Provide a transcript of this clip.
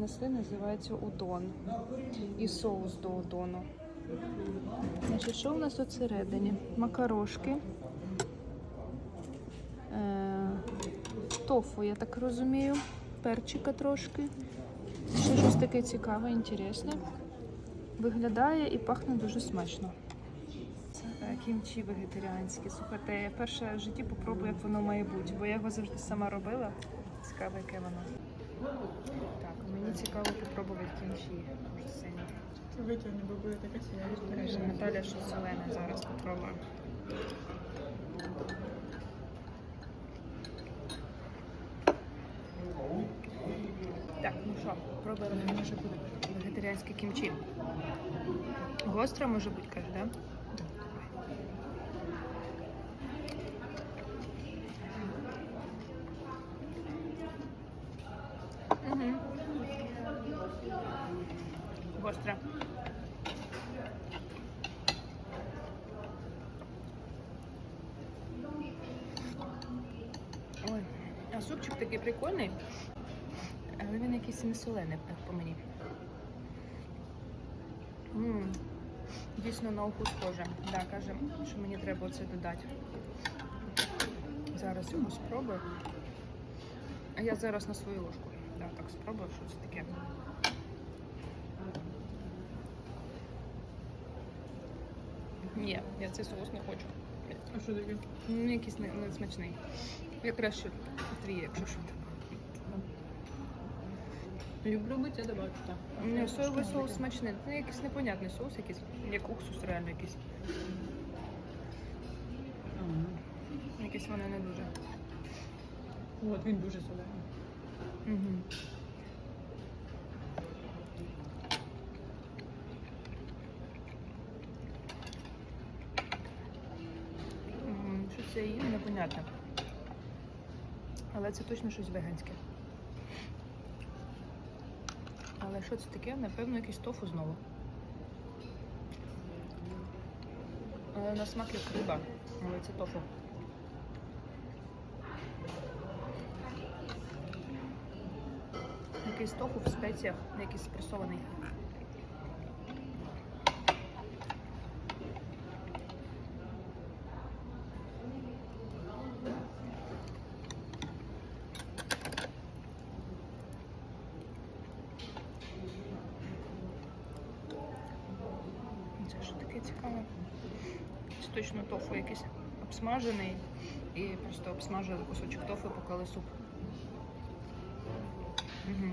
принесли, називається удон. І соус до удону. Значить, що у нас тут всередині? Макарошки. Е, тофу, я так розумію. Перчика трошки. Ще щось таке цікаве, інтересне. Виглядає і пахне дуже смачно. Це кімчі вегетаріанське. Слухайте, я перше в житті попробую, як воно має бути, бо я його завжди сама робила. Цікаво, яке воно. Так, мені цікаво попробувати кімчі. Витягне, бо буде таке сіяє. Каже Наталя, що зелене зараз попробуємо. Так, ну що, пробуємо наше буде вегетаріанське кімчі. Гостра може бути, каже, так? Да? Гостра. Ой, а супчик такий прикольний, але він якийсь не солений, по мені. М, Дійсно на уху схоже. Да, каже, що мені треба оце додати. Зараз його спробую. А я зараз на свою ложку. Да, так спробую, що це таке. Ні, я цей соус не хочу. А що таке? Ну, якийсь не, не смачний. Я краще твій, якщо що. Люблю бити, я добавлю так. Соєвий соус смачний. Це якийсь непонятний соус, якийсь, як уксус реально якийсь. Якийсь вони не дуже. От він дуже солений. Угу. Що це їм, непонятно. Але це точно щось веганське. Але що це таке? Напевно, якийсь тофу знову. Але на смак як риба, але це тофу. Якийсь тофу в спеціях, якийсь спресований. Це що таке цікаве? Це точно тофу якийсь обсмажений і просто обсмажили кусочок тофу поклали суп. Угу.